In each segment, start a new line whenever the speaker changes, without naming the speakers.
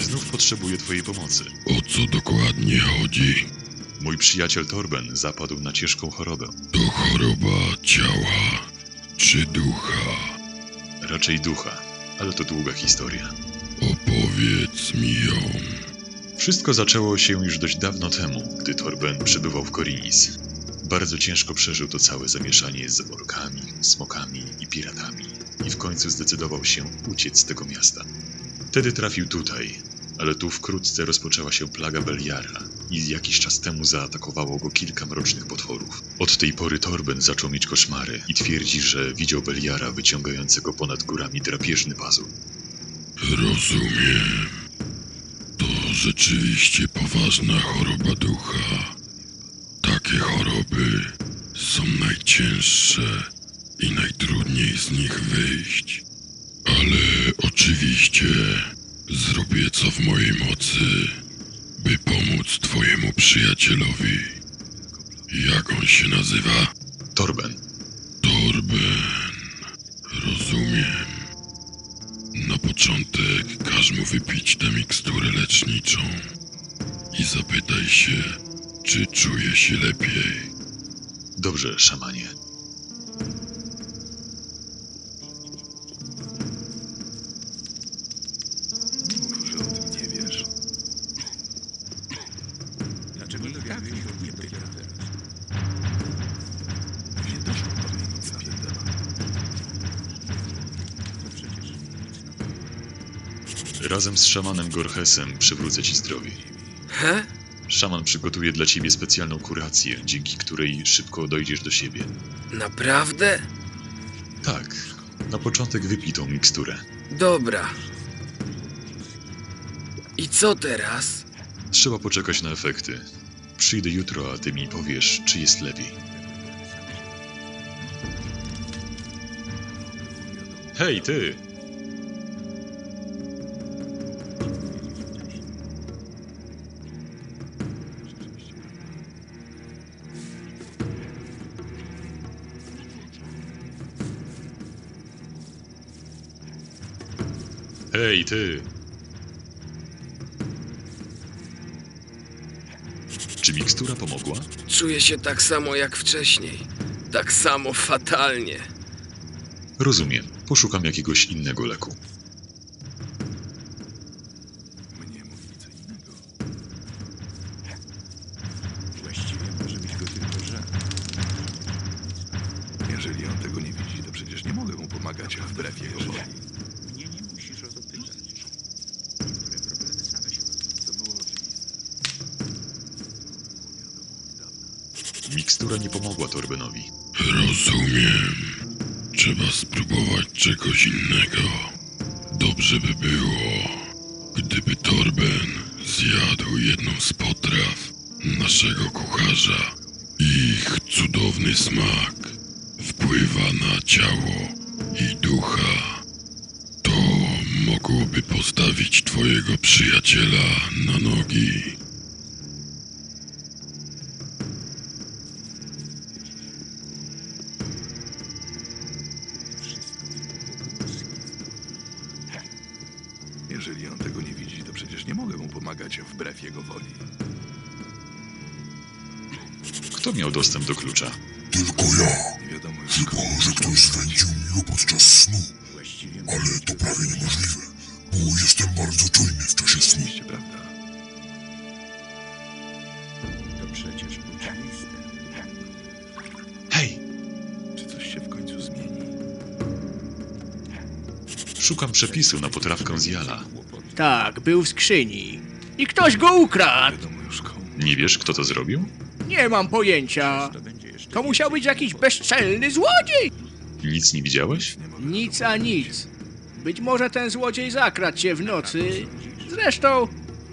Znów potrzebuję twojej pomocy.
O co dokładnie chodzi?
Mój przyjaciel Torben zapadł na ciężką chorobę.
To choroba ciała czy ducha?
Raczej ducha, ale to długa historia.
Opowiedz mi ją.
Wszystko zaczęło się już dość dawno temu, gdy Torben przybywał w Korinis. Bardzo ciężko przeżył to całe zamieszanie z zaborkami, smokami i piratami i w końcu zdecydował się uciec z tego miasta. Wtedy trafił tutaj, ale tu wkrótce rozpoczęła się plaga Beliara i jakiś czas temu zaatakowało go kilka mrocznych potworów. Od tej pory Torben zaczął mieć koszmary i twierdzi, że widział Beliara wyciągającego ponad górami drapieżny pazur.
Rozumiem. To rzeczywiście poważna choroba ducha. Takie choroby są najcięższe i najtrudniej z nich wyjść. Ale oczywiście zrobię co w mojej mocy, by pomóc twojemu przyjacielowi. Jak on się nazywa?
Torben,
Torben. Rozumiem. Na początek każ mu wypić tę miksturę leczniczą i zapytaj się, czy czuje się lepiej.
dobrze, szamanie. Razem z szamanem Gorhesem przywrócę ci zdrowie.
He?
Szaman przygotuje dla ciebie specjalną kurację, dzięki której szybko dojdziesz do siebie.
Naprawdę?
Tak, na początek wypij tą miksturę.
Dobra. I co teraz?
Trzeba poczekać na efekty. Przyjdę jutro, a ty mi powiesz, czy jest lepiej. Hej, ty! Hej, ty! Czy mikstura pomogła?
Czuję się tak samo jak wcześniej. Tak samo fatalnie.
Rozumiem. Poszukam jakiegoś innego leku.
Mnie mówi co innego.
Właściwie może być go tylko żal.
Jeżeli on tego nie widzi, to przecież nie mogę mu pomagać wbrew jego woli.
Mnie nie musisz o to pytać. Niektóre problemy same się rozwiążą.
To było oczywiste.
Mikstura nie pomogła Torbenowi.
Rozumiem. Trzeba spróbować czegoś innego. Dobrze by było, gdyby Torben zjadł jedną z potraw naszego kucharza. Ich cudowny smak wpływa na ciało i ducha. To mogłoby postawić twojego przyjaciela na nogi.
Kto miał dostęp do klucza?
Tylko ja. Chyba, że ktoś zwędził mi go podczas snu. Ale to prawie niemożliwe, bo jestem bardzo czujny w czasie snu.
oczywiście prawda.
to przecież oczywiste.
Hej!
Czy coś się w końcu zmieni?
Szukam przepisu na potrawkę z jala.
Tak, był w skrzyni. I ktoś go ukradł.
Nie wiesz, kto to zrobił?
Nie mam pojęcia.
To
musiał być jakiś bezczelny złodziej.
Nic nie widziałeś?
Nic a nic. Być może ten złodziej zakradł się w nocy. Zresztą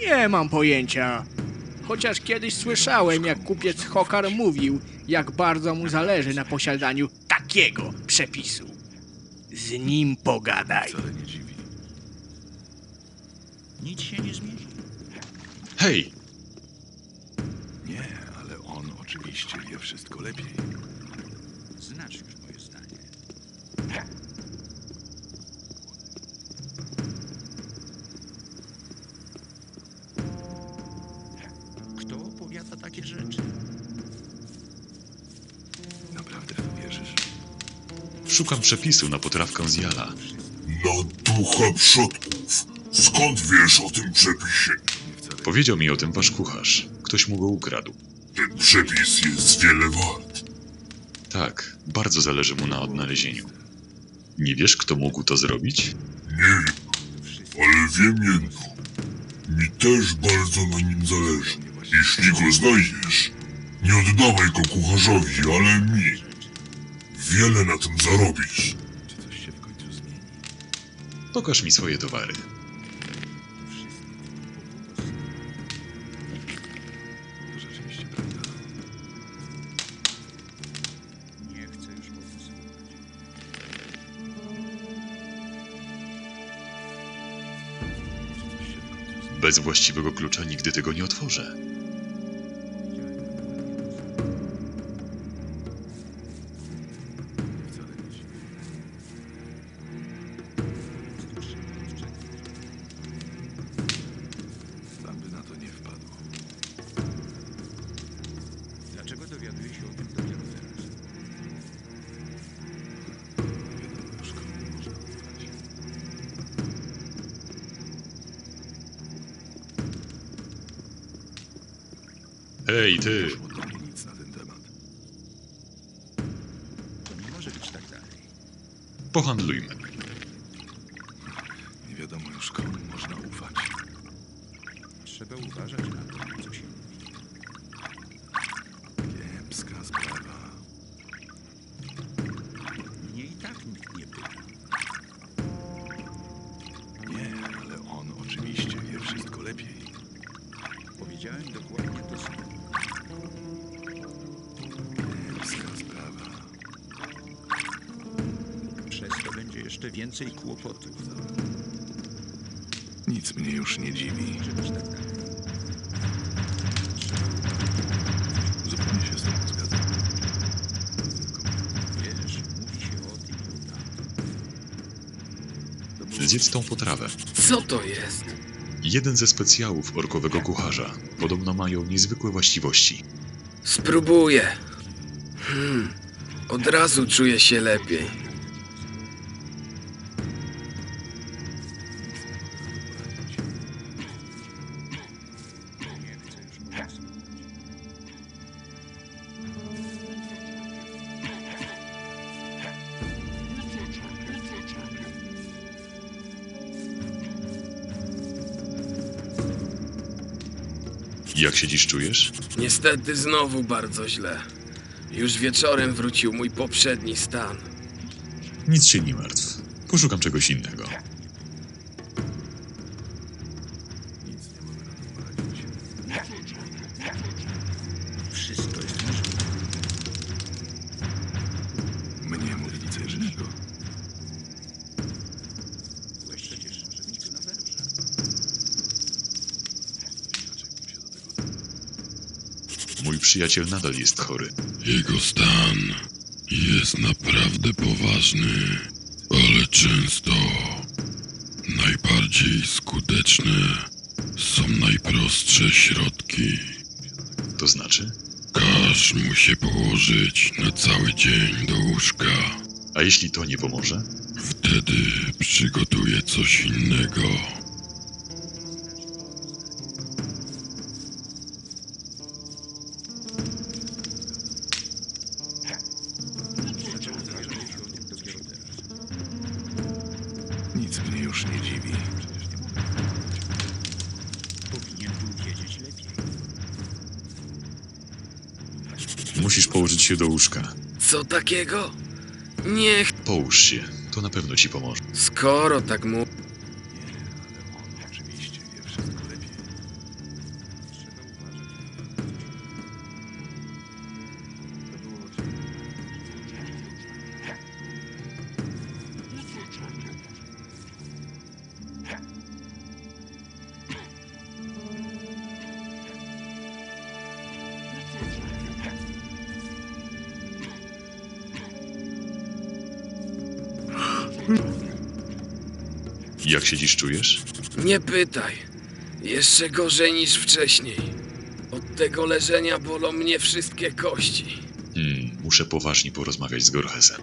nie mam pojęcia. Chociaż kiedyś słyszałem, jak kupiec Hokar mówił, jak bardzo mu zależy na posiadaniu takiego przepisu. Z nim pogadaj.
Wcale nie dziwi.
Nic się nie zmieni.
Hej!
wie wszystko lepiej.
Znasz już moje zdanie. Kto opowiada takie rzeczy?
Naprawdę wierzysz?
Szukam przepisu na potrawkę z Jala.
Na ducha przodków. Skąd wiesz o tym przepisie?
Powiedział mi o tym wasz kucharz. Ktoś mu go ukradł.
Przepis jest wiele wart.
Tak, bardzo zależy mu na odnalezieniu. Nie wiesz, kto mógł to zrobić?
Nie wiem, ale wiem jedno. Mi też bardzo na nim zależy. Jeśli go znajdziesz, nie oddawaj go kucharzowi, ale mi. Wiele na tym zarobisz.
Zmieni?
Pokaż mi swoje towary. Bez właściwego klucza nigdy tego nie otworzę. Hej, ty!
Poszło do mnie nic na ten temat.
To nie może być tak dalej.
Pohandlujmy.
Nie wiadomo już komu można ufać.
Trzeba uważać na to, co się jeszcze więcej kłopotów.
Nic mnie już nie dziwi. Zupełnie się z tobą zgadzam.
Wiesz, mówi się o tym i o tamtym.
Zjedz tą potrawę.
Co to jest?
Jeden ze specjałów orkowego kucharza. Podobno mają niezwykłe właściwości.
Spróbuję. Hmm, od razu czuję się lepiej.
Jak się dziś czujesz?
Niestety znowu bardzo źle. Już wieczorem wrócił mój poprzedni stan.
Nic się nie martw. Poszukam czegoś innego. Przyjaciel nadal jest chory.
Jego stan jest naprawdę poważny, ale często najbardziej skuteczne są najprostsze środki.
To znaczy?
Każ mu się położyć na cały dzień do łóżka.
A jeśli to nie pomoże?
Wtedy przygotuję coś innego.
Musisz położyć się do łóżka.
Co takiego? Niech,
Połóż się. To na pewno ci pomoże.
skoro tak mu...
Jak się dziś czujesz?
Nie pytaj. Jeszcze gorzej niż wcześniej. Od tego leżenia bolą mnie wszystkie kości.
Hmm, muszę poważnie porozmawiać z Gorhesem.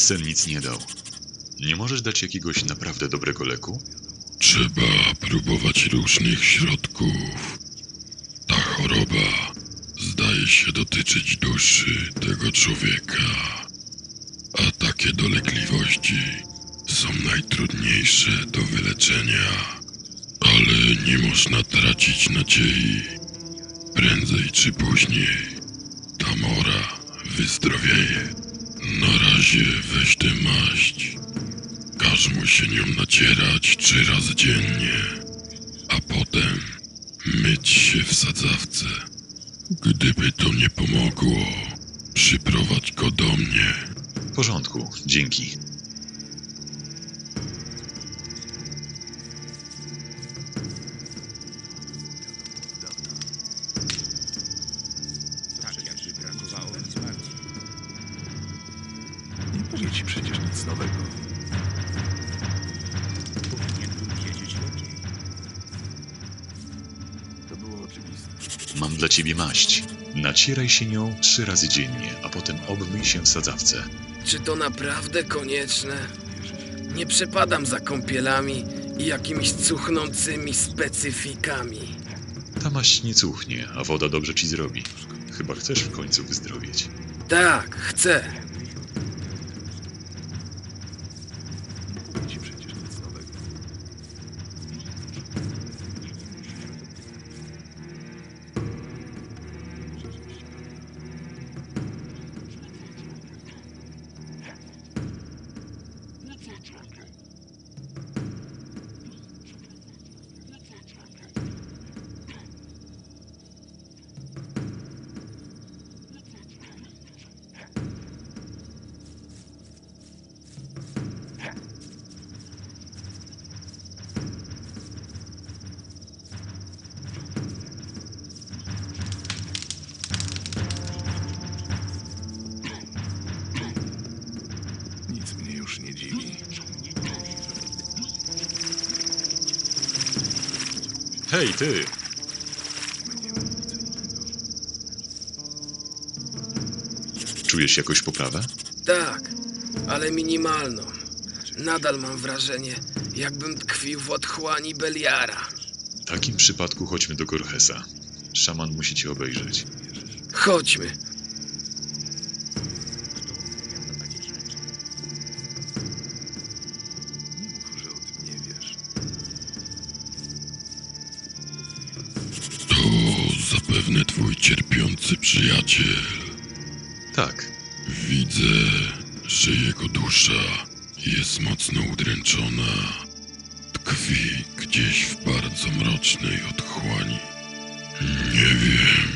Sen nic nie dał. Nie możesz dać jakiegoś naprawdę dobrego leku?
Trzeba próbować różnych środków. Ta choroba zdaje się dotyczyć duszy tego człowieka. A takie dolegliwości są najtrudniejsze do wyleczenia. Ale nie można tracić nadziei. Prędzej czy później Razie weź tę maść. Każ mu się nią nacierać trzy razy dziennie, a potem myć się w sadzawce. Gdyby to nie pomogło, przyprowadź go do mnie.
W porządku, dzięki.
Nie powie ci przecież nic nowego.
Powinien był wiedzieć lepiej.
To było oczywiste.
Mam dla ciebie maść. Nacieraj się nią trzy razy dziennie, a potem obmyj się w sadzawce.
Czy to naprawdę konieczne? Nie przepadam za kąpielami i jakimiś cuchnącymi specyfikami.
Ta maść nie cuchnie, a woda dobrze ci zrobi. Chyba chcesz w końcu wyzdrowieć.
Tak, chcę.
Hej, ty! Czujesz jakąś poprawę?
Tak, ale minimalną. Nadal mam wrażenie, jakbym tkwił w otchłani Beliara.
W takim przypadku chodźmy do Gorhesa. Szaman musi cię obejrzeć.
Chodźmy.
Cierpiący przyjaciel.
Tak,
Widzę, że jego dusza jest mocno udręczona. Tkwi gdzieś w bardzo mrocznej otchłani. Nie wiem,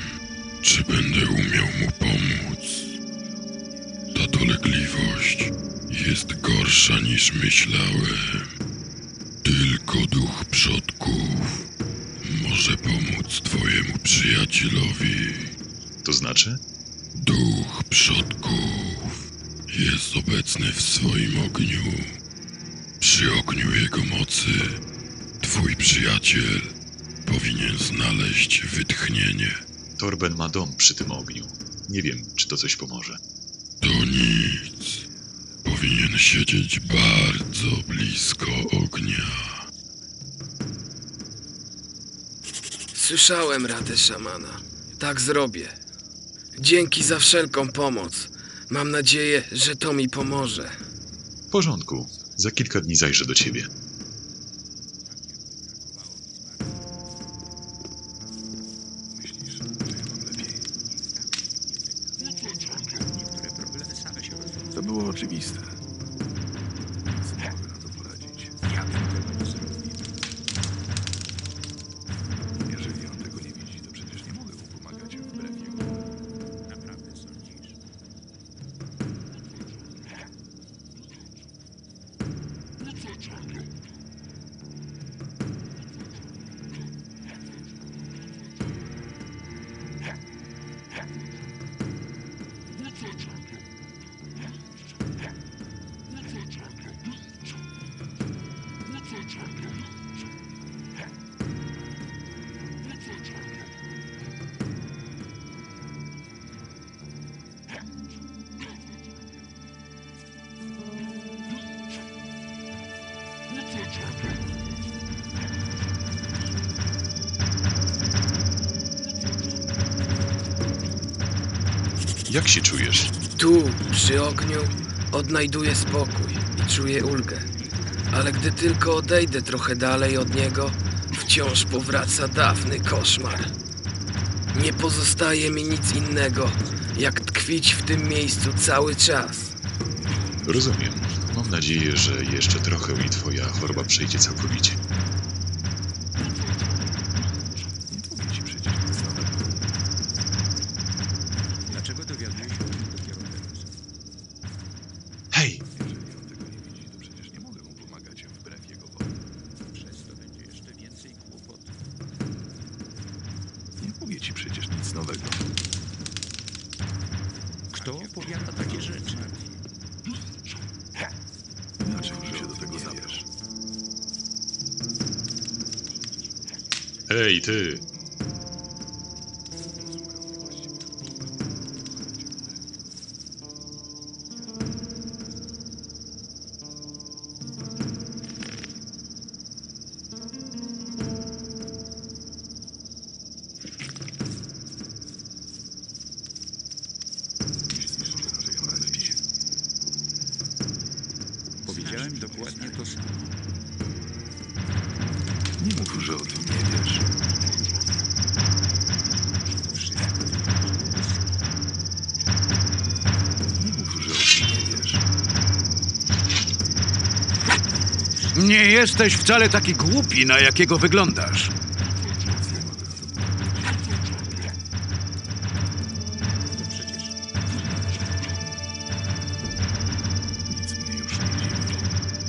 czy będę umiał mu pomóc. Ta dolegliwość jest gorsza niż myślałem. Tylko duch przodków może pomóc twojemu przyjacielowi.
To znaczy?
Duch przodków jest obecny w swoim ogniu. Przy ogniu jego mocy twój przyjaciel powinien znaleźć wytchnienie.
Torben ma dom przy tym ogniu. Nie wiem, czy to coś pomoże.
To nic. Powinien siedzieć bardzo blisko ognia.
Słyszałem radę szamana. Tak zrobię. Dzięki za wszelką pomoc. Mam nadzieję, że to mi pomoże.
W porządku. Za kilka dni zajrzę do ciebie. Jak się czujesz?
Tu, przy ogniu, odnajduję spokój i czuję ulgę. Ale gdy tylko odejdę trochę dalej od niego, wciąż powraca dawny koszmar. Nie pozostaje mi nic innego, jak tkwić w tym miejscu cały czas.
Rozumiem. Mam nadzieję, że jeszcze trochę i twoja choroba przejdzie całkowicie.
Nie mówię ci przecież nic nowego.
Dlaczego dowiaduje się o tym dopiero teraz?
Hej!
Jeżeli on tego nie widzi, to przecież nie mogę mu pomagać wbrew jego woli.
Przez to będzie jeszcze więcej kłopotów.
Nie mówię ci przecież nic nowego.
Kto opowiada takie rzeczy?
Dlaczego się do tego zabierz?
Hej, ty!
Powiedziałem dokładnie to samo.
Nie mów, że o tym nie wiesz. Nie mów, że o tym nie wiesz.
Nie jesteś wcale taki głupi, na jakiego wyglądasz.